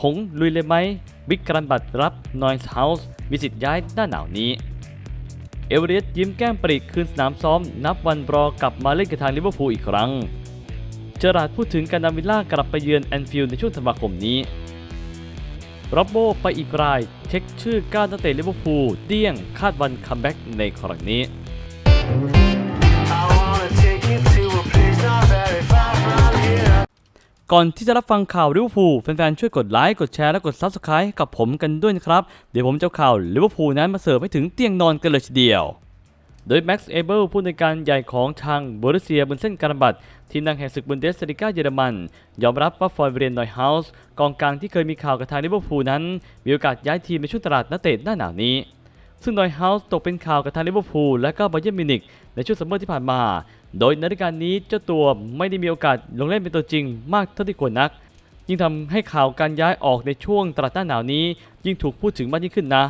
หงลุยเลยไหมบิ๊กกรันบัตรับนอยส์เฮาส์มีสิทธิ์ย้ายหน้าหนาวนี้ เอเวอเรสต์ยิ้มแก้มปรีคืนสนามซ้อม นับวันรอกลับมาเล่นกับทางลิเวอร์พูลอีกครั้ง เจอราดพูดถึงการนำวิลล่ากลับไปเยือนแอนฟิลด์ในช่วงธันวาคมนี้ร็อบโบไปอีกราย เช็คชื่อก้าวนักเตะลิเวอร์พูลเดี้ยงคาดวันคัมแบ็กในครั้งนี้ ก่อนที่จะรับฟังข่าวลิเวอร์พูลแฟนๆ ช่วยกดไลค์ กดแชร์และกด Subscribe ให้กับผมกันด้วยนะครับ เดี๋ยวผมจะข่าวลิเวอร์พูลนั้นมาเสิร์ฟให้ถึงเตียงนอนกันเลยทีเดียว โดยแม็กซ์เอเบิลผู้ในการใหญ่ของทางบรูเซียบนเส้นการบัตทีมดังแห่งศึกบุนเดสลิก้าเยอรมัน ยอมรับว่าฟอยเวเรนนอยเฮาส์กองกลางที่เคยมีข่าวกับทางลิเวอร์พูลนั้น มีโอกาสย้ายทีมในช่วงตลาดนักเตะหน้าหนาวนี้ซึ่งนอยเฮาส์ตกเป็นข่าวกับทางลิเวอร์พูลและก็บาเยิร์นมิวนิกในช่วงซัมเมอร์ที่ผ่านมา โดยในฤดูกาลนี้เจ้าตัวไม่ได้มีโอกาสลงเล่นเป็นตัวจริงมากเท่าที่ควรนัก ยิ่งทำให้ข่าวการย้ายออกในช่วงตลาดหน้าหนาวนี้ยิ่งถูกพูดถึงมากยิ่งขึ้นนะ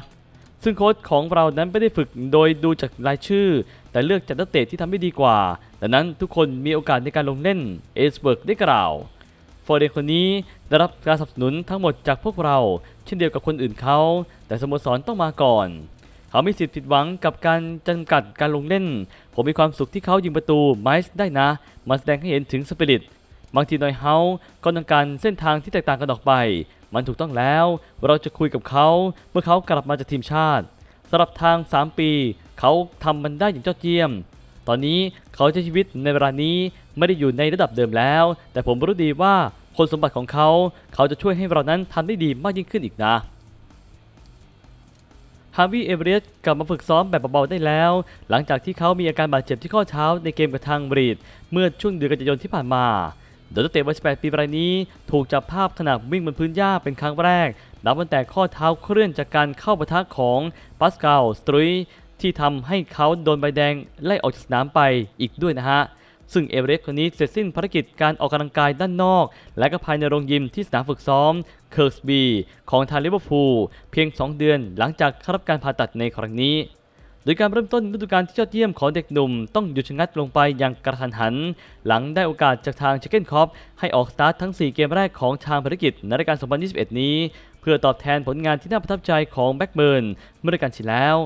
ซึ่งโค้ชของเรานั้นไม่ได้ฝึกโดยดูจากรายชื่อ แต่เลือกจัดนักเตะที่ทำได้ดีกว่า ดังนั้นทุกคนมีโอกาสในการลงเล่นเอสเบิร์กได้กล่าวฟอร์เดนคนนี้ได้รับการสนับสนุนทั้งหมดจากพวกเรา เช่นเดียวกับคนอื่นเขา แต่สโมสรต้องมาก่อน เขามีสิทธิ์ผิดหวังกับการจำกัดการลงเล่น ผมมีความสุขที่เขายิงประตูไมส์ได้นะมันแสดงให้เห็นถึงสปิริตบางทีนอยเฮาก็ต้องการเส้นทางที่แตกต่างกันออกไป มันถูกต้องแล้ว เราจะคุยกับเขาเมื่อเขากลับมาจากทีมชาติสำหรับทาง 3 ปี เขาทำมันได้อย่างยอดเยี่ยม ตอนนี้เขาใช้ชีวิตในเวลานี้ไม่ได้อยู่ในระดับเดิมแล้ว แต่ผมรู้ดีว่าคนสมบัติของเขา เขาจะช่วยให้เรานั้นทำได้ดีมากยิ่งขึ้นอีกนะ ฮาร์วีเอเวอเรสต์กลับมาฝึกซ้อมแบบเบาๆได้แล้ว หลังจากที่เขามีอาการบาดเจ็บที่ข้อเท้าในเกมกับทางบรีด เมื่อช่วงเดือนกันยายนที่ผ่านมาโดยนักเตะวัย18ปีรายนี้ถูกจับภาพขณะวิ่งบนพื้นหญ้าเป็นครั้งแรก นับตั้งแต่ข้อเท้าเคลื่อนจากการเข้าปะทะของปาสกาลสตรุยที่ทำให้เขาโดนใบแดงไล่ออกจากสนามไปอีกด้วยนะฮะ ซึ่งเอเวอเรสต์คนนี้เสร็จสิ้นภารกิจการออกกำลังกายด้านนอก และก็ภายในโรงยิมที่สนามฝึกซ้อมเคิร์สบีของทางลิเวอร์พูลเพียง 2 เดือนหลังจากเข้ารับการผ่าตัดในครั้งนี้โดยการเริ่มต้นฤดูกาลที่ยอดเยี่ยมของเด็กหนุ่มต้องหยุดชะงักลงไปอย่างกระทันหัน หลังได้โอกาสจากทางเชคเกนคอปให้ออกสตาร์ททั้ง 4 เกมแรกของทางภารกิจในรายการ 2021 นี้ เพื่อตอบแทนผลงานที่น่าประทับใจของแบ็กเบิร์นเมื่อรายการที่แล้ว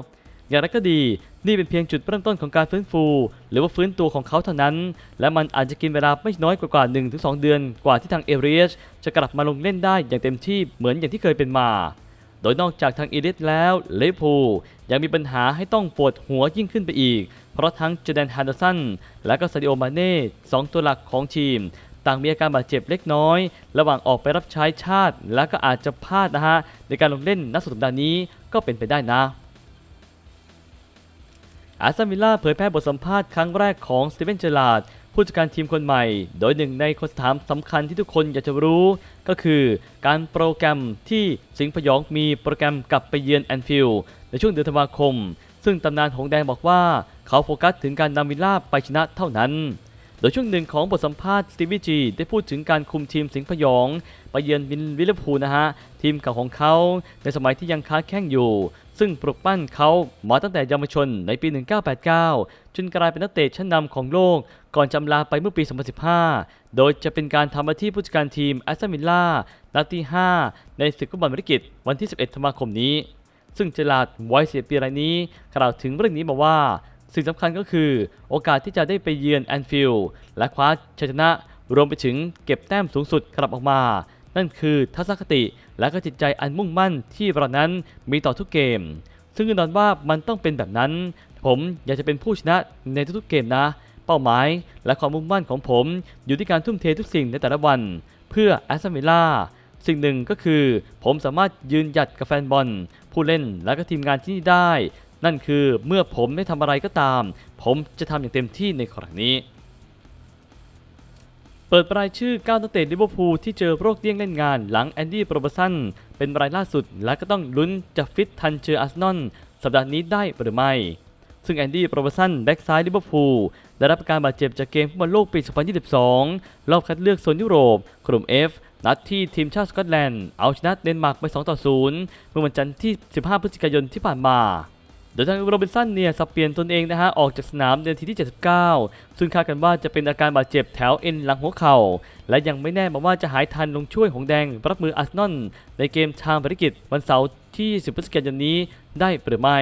อย่างไรก็ดี นี่เป็นเพียงจุดเริ่มต้นของการฟื้นฟู หรือว่าฟื้นตัวของเขาเท่านั้น และมันอาจจะกินเวลาไม่น้อยกว่า1-2 เดือนกว่าที่ทางเอเรียสจะกลับมาลงเล่นได้อย่างเต็มที่เหมือนอย่างที่เคยเป็นมา โดยนอกจากทางเอเรียสแล้วเลฟพูยังมีปัญหาให้ต้องปวดหัวยิ่งขึ้นไปอีก เพราะทั้งเจแดนฮันเดอร์สันและก็ซาดิโอมาเน่สองตัวหลักของทีมต่างมีอาการบาดเจ็บเล็กน้อย ระหว่างออกไปรับใช้ชาติ และก็อาจจะพลาดนะฮะในการลงเล่นนัดสุดสัปดาห์นี้ก็เป็นไปได้นะ อาร์เซนวิล่าเผยแพร่บทสัมภาษณ์ครั้งแรกของสตีเวนเจอราร์ดผู้จัดการทีมคนใหม่ โดยหนึ่งในคำถามสำคัญที่ทุกคนอยากจะรู้ ก็คือการโปรแกรมที่สิงห์พยองมีโปรแกรมกลับไปเยือนแอนฟิลด์ในช่วงเดือนธันวาคม ซึ่งตำนานหงแดงบอกว่า เขาโฟกัสถึงการนำวิลล่าไปชนะเท่านั้น โดยช่วงหนึ่งของบทสัมภาษณ์สตีวีจีได้พูดถึงการคุมทีมสิงห์พยอง ไปเยือนวินวิลเลอร์พูนะฮะ ทีมเก่าของเขา ในสมัยที่ยังค้าแข้งอยู่ ซึ่งปลุกปั้นเขามาตั้งแต่เยาวชนในปี 1989 จนกลายเป็นนักเตะชั้นนำของโลก ก่อนจำลาไปเมื่อปี 2015 โดยจะเป็นการทำหน้าที่ผู้จัดการทีมแอสตันวิลล่านัดที่ 5 ในศึกฟุตบอลบริกิตวันที่ 11 ธันวาคมนี้ ซึ่งเจลาดไวเสียปีรายนี้ กล่าวถึงเรื่องนี้มาว่า สิ่งสำคัญก็คือโอกาสที่จะได้ไปเยือนแอนฟิลด์และคว้าชัยชนะรวมไปถึงเก็บแต้มสูงสุดกลับออกมา นั่นคือทัศนคติและก็จิตใจอันมุ่งมั่นที่เรานั้นมีต่อทุกเกม ซึ่งแน่นอนว่ามันต้องเป็นแบบนั้น ผมอยากจะเป็นผู้ชนะในทุกๆเกมนะ เป้าหมายและความมุ่งมั่นของผมอยู่ที่การทุ่มเททุกสิ่งในแต่ละวัน เพื่อแอสตันวิลล่าสิ่งหนึ่งก็คือ ผมสามารถยืนหยัดกับแฟนบอล ผู้เล่นและก็ทีมงานที่นี่ได้ นั่นคือเมื่อผมได้ทำอะไรก็ตาม ผมจะทำอย่างเต็มที่ในครั้งนี้ เปิดรายชื่อ9นักเตะลิเวอร์พูลที่เจอโรคเดี้ยงเล่นงานหลังแอนดี้โปรเบสันเป็นรายล่าสุดและก็ต้องลุ้นจะฟิตทันเจออาร์เซนอลสัปดาห์นี้ได้หรือไม่ ซึ่งแอนดี้โปรเบสันแบ็กซ้ายลิเวอร์พูลได้รับการบาดเจ็บจากเกมฟุตบอลโลกปี 2022 รอบคัดเลือกโซนยุโรป กลุ่ม F นัดที่ทีมชาติสกอตแลนด์เอาชนะเดนมาร์กไป 2 ต่อ 0 เมื่อวันจันทร์ที่ 15 พฤศจิกายนที่ผ่านมา โดยทางโรบินสันเนี่ยสับเปลี่ยนตนเองนะฮะออกจากสนามในนาทีที่ 79 ซึ่งคาดกันว่าจะเป็นอาการบาดเจ็บแถวเอ็นหลังหัวเข่า และยังไม่แน่มาว่าจะหายทันลงช่วยหงแดงรับมืออาร์เซนอลในเกมทางภารกิจวันเสาร์ที่ 10 พฤศจิกายนนี้ได้หรือไม่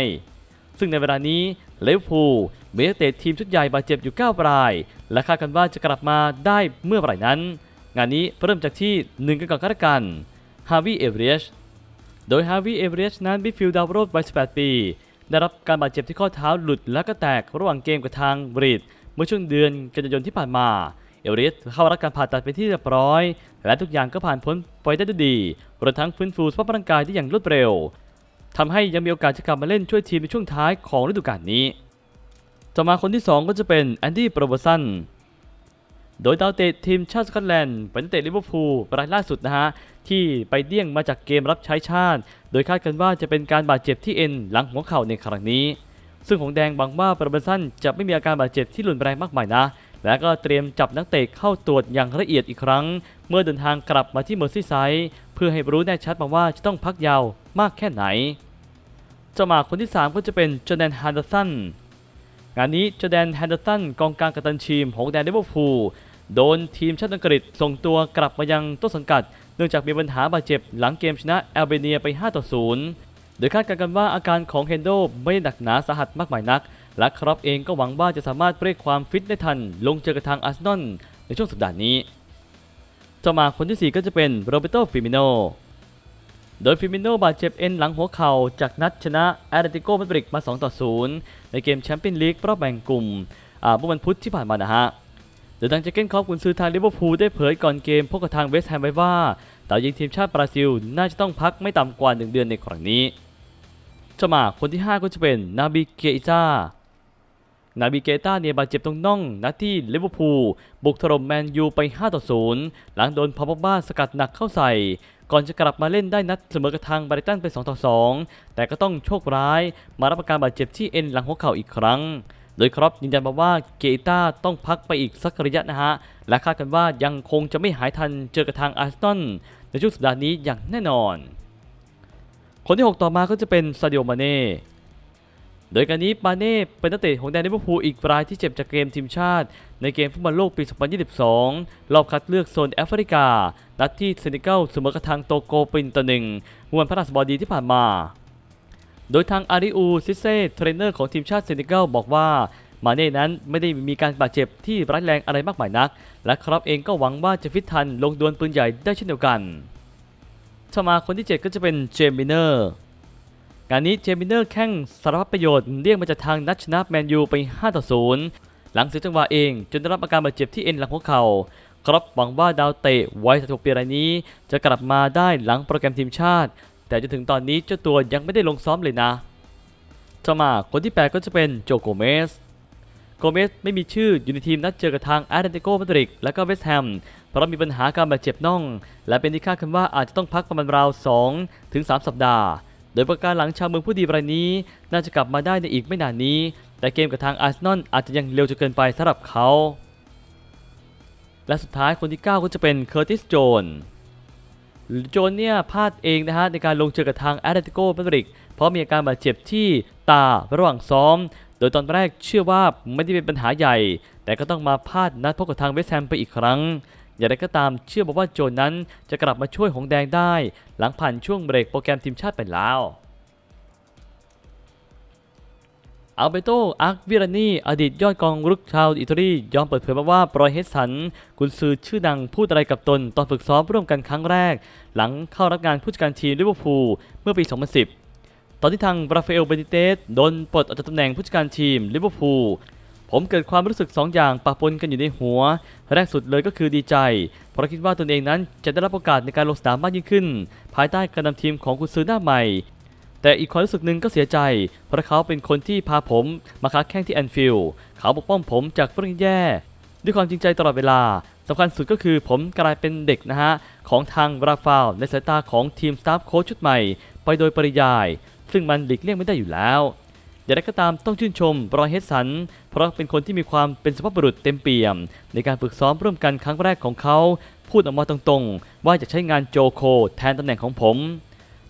ซึ่งในเวลานี้เลว์พูลมีนักเตะทีมชุดใหญ่บาดเจ็บอยู่ 9 ราย และคาดกันว่าจะกลับมาได้เมื่อไหร่นั้น งานนี้เริ่มจากที่1กันก่อนก็แล้วกันฮาวิเอเวรชโดยฮาวิเอเวรชนั้นมิฟิลด์ดาวรุ่งวัย18 ปี ได้รับการบาดเจ็บที่ข้อเท้าหลุดและก็แตกระหว่างเกมกับทางบรีดเมื่อช่วงเดือนกันยายนที่ผ่านมา เอเวรชเข้ารับการผ่าตัดเป็นที่เรียบร้อย และทุกอย่างก็ผ่านพ้นไปได้ด้วยดีรวมทั้งฟื้นฟูสภาพร่างกายได้อย่างรวดเร็วทำให้ยังมีโอกาสจะกลับมาเล่นช่วยทีมในช่วงท้ายของฤดูกาลนี้ต่อมาคนที่ 2 ก็จะเป็นแอนดี้โปรโบสันโดยดาวเตะทีมชาติสกอตแลนด์เป็นเตะลิเวอร์พูลรายล่าสุดนะฮะ ที่ไปเดี่ยงมาจากเกมรับใช้ชาติ โดยคาดกันว่าจะเป็นการบาดเจ็บที่เอ็นหลังหัวเข่าในครั้งนี้ ซึ่งหงแดงบังว่าปรโบสันจะไม่มีอาการบาดเจ็บที่รุนแรงมากมายนะ และก็เตรียมจับนักเตะเข้าตรวจอย่างละเอียดอีกครั้ง เมื่อเดินทางกลับมาที่เมอร์ซีไซด์เพื่อให้รู้แน่ชัดมาว่าจะต้องพักยาวมากแค่ไหนจ้าหมาคนที่ 3 ก็จะเป็นจอแดนฮันเดอร์สันงานนี้จอแดนฮันเดอร์สันกองกลางกัปตันทีมของแดนลิเวอร์พูล โดนทีมชาติอังกฤษส่งตัวกลับมายังต้นสังกัด เนื่องจากมีปัญหาบาดเจ็บหลังเกมชนะแอลเบเนียไป 5 ต่อ 0 โดยคาดการณ์กันว่าอาการของเฮนโดไม่ได้หนักหนาสาหัสมากมายนัก และครอปเองก็หวังว่าจะสามารถเรียกความฟิตได้ทัน ลงเจอกับทางอาร์เซนอลในช่วงสัปดาห์นี้ต่อมาคนที่ 4 ก็จะเป็นโรเบโตฟิมิโนโดยฟิมิโนบาดเจ็บเอ็นหลังหัวเข่าจากนัดชนะแอตเลติโกมาดริดมา 2 ต่อ 0 ในเกมแชมเปี้ยนลีกรอบแบ่งกลุ่มเมื่อวันพุธที่ผ่านมานะฮะโดยทางเจเกนคอปกุนซือทางลิเวอร์พูลได้เผยก่อนเกมพบกับทางเวสต์แฮมไว้ว่าดาวยิงทีมชาติบราซิล น่าจะต้องพักไม่ต่ำกว่า 1 เดือนในครั้งนี้เจ้าหมาคนที่ 5 ก็จะเป็นนาบิเกตานาบิเกตาเนี่ยบาดเจ็บตรงน่องนัดที่ลิเวอร์พูลบุกถล่มแมนยูไป 5 ต่อ 0 หลังโดนพอปบ้าสกัดหนักเข้าใส่ ก่อนจะกลับมาเล่นได้นัดเสมอกับทางบริตันไป 2 ต่อ 2 แต่ก็ต้องโชคร้าย มารับอาการบาดเจ็บที่เอ็นหลังหัวเข่าอีกครั้ง โดยครับยืนยันมาว่าเกต้าต้องพักไปอีกสักระยะนะฮะ และคาดกันว่ายังคงจะไม่หายทันเจอกับทางอาร์เซนอลในช่วงสัปดาห์นี้อย่างแน่นอน คนที่ 6 ต่อมาก็จะเป็นซาดิโอมาเน่ โดยการนี้มาเน่เป็นนักเตะของแดนลิเวอร์พูลอีกรายที่เจ็บจากเกมทีมชาติ ในเกมฟุตบอลโลกปี 2022 รอบคัดเลือกโซนแอฟริกา นัดที่เซนิเกลเสมอกับทางโตโกเป็นต่อหนึ่งเมื่อวันพฤหัสบดีที่ผ่านมา โดยทางอาริอูซิเซ่เทรนเนอร์ของทีมชาติเซนิเกลบอกว่ามาเน่นั้นไม่ได้มีการบาดเจ็บที่ร้ายแรงอะไรมากมายนัก และครับเองก็หวังว่าจะฟิตทันลงดวลปืนใหญ่ได้เช่นเดียวกันต่อมาคนที่ 7 ก็จะเป็นเจมิเนอร์งานนี้เจมิเนอร์แข้งสารพัดประโยชน์เรียกมาจากทางนัดชนะแมนยูไป5ต่อ0หลังเสียจังหวะเองจนได้รับอาการบาดเจ็บที่เอ็นหลังหัวเข่าครับหวังว่าดาวเตะวัย16ปีรายนี้ จะกลับมาได้หลังโปรแกรมทีมชาติ แต่จนถึงตอนนี้เจ้าตัวยังไม่ได้ลงซ้อมเลยนะต่อมาคนที่ 8 ก็จะเป็นโจโกเมส โกเมสไม่มีชื่ออยู่ในทีมนัดเจอกับทางแอตเลติโกมาดริดและก็เวสต์แฮม เพราะมีปัญหาการบาดเจ็บน่อง และเป็นที่คาดกันว่าอาจจะต้องพักประมาณราว 2 ถึง 3 สัปดาห์ โดยประการหลังชาวเมืองผู้ดีรายนี้ น่าจะกลับมาได้ในอีกไม่นานนี้ แต่เกมกับทางอาร์เซนอลอาจจะยังเร็วจนเกินไปสำหรับเขา และสุดท้ายคนที่ 9 ก็จะเป็นเคอร์ติส โจน โจนเนี่ยพลาดเองนะฮะในการลงเจอกับทางแอตเลติโกมาดริดเพราะมีอาการบาดเจ็บที่ตาระหว่างซ้อม โดยตอนแรกเชื่อว่าไม่ได้เป็นปัญหาใหญ่ แต่ก็ต้องมาพลาดนัดพบกับทางเวสต์แฮมไปอีกครั้ง อย่างไรก็ตามเชื่อบอกว่าโจนนั้นจะกลับมาช่วยหงแดงได้ หลังผ่านช่วงเบรกโปรแกรมทีมชาติไปแล้ว อัลเบโต อาร์ควิรานี อดีตยอดกองรุกชาวอิตาลี ยอมเปิดเผยมาว่าปรอยเฮสัน กุนซือชื่อดังพูดอะไรกับตนตอนฝึกซ้อมร่วมกันครั้งแรก หลังเข้ารับงานผู้จัดการทีมลิเวอร์พูลเมื่อปี 2010 ตอนที่ทางราฟาเอลเบนิเตสโดนปลดออกจากตำแหน่งผู้จัดการทีมลิเวอร์พูลผมเกิดความรู้สึก 2 อย่างปะปนกันอยู่ในหัว แรกสุดเลยก็คือดีใจ เพราะคิดว่าตนเองนั้นจะได้รับโอกาสในการลงสนามมากยิ่งขึ้น ภายใต้การนำทีมของกุนซือหน้าใหม่ แต่อีกความรู้สึกหนึ่งก็เสียใจ เพราะเขาเป็นคนที่พาผมมาค้าแข่งที่แอนฟิลด์เขาปกป้องผมจากฝรั่งแย่ ด้วยความจริงใจตลอดเวลาสำคัญสุดก็คือผมกลายเป็นเด็กนะฮะ ของทางราฟาลในสายตาของทีมสตาฟโค้ชชุดใหม่ ไปโดยปริยาย ซึ่งมันหลีกเลี่ยงไม่ได้อยู่แล้วอย่างไรก็ตามต้องชื่นชมบรอยเฮดสัน เพราะเป็นคนที่มีความเป็นสุภาพบุรุษเต็มเปี่ยม ในการฝึกซ้อมร่วมกันครั้งแรกของเขา พูดออกมาตรงๆ ว่าจะใช้งานโจโค แทนตำแหน่งของผม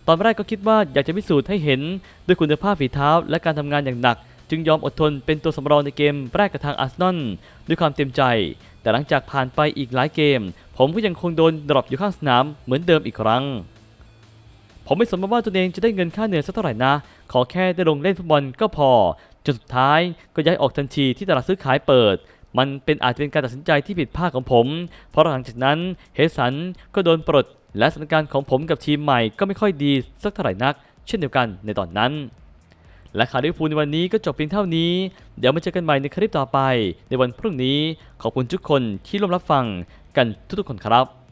ตอนแรกก็คิดว่าอยากจะพิสูจน์ให้เห็นด้วยคุณภาพฝีเท้าและการทำงานอย่างหนัก จึงยอมอดทนเป็นตัวสำรองในเกมแรกกับทางอาร์เซนอลด้วยความเต็มใจ แต่หลังจากผ่านไปอีกหลายเกม ผมก็ยังคงโดนดรอปอยู่ข้างสนามเหมือนเดิมอีกครั้ง ผมไม่สนว่าตัวเองจะได้เงินค่าเหนื่อยสักเท่าไหร่นะ ขอแค่ได้ลงเล่นฟุตบอลก็พอจนสุดท้ายก็ย้ายออกทันทีที่ตลาดซื้อขายเปิด มันเป็นอาจจะเป็นการตัดสินใจที่ผิดพลาดของผม เพราะหลังจากนั้นเฮสันก็โดนปลด และสถานการณ์ของผมกับทีมใหม่ก็ไม่ค่อยดีสักเท่าไหร่นัก เช่นเดียวกันในตอนนั้น และข่าวลิเวอร์พูลในวันนี้ก็จบเพียงเท่านี้ เดี๋ยวมาเจอกันใหม่ในคลิปต่อไป ในวันพรุ่งนี้ขอบคุณทุกคนที่ร่วมรับฟังกันทุกๆคนครับ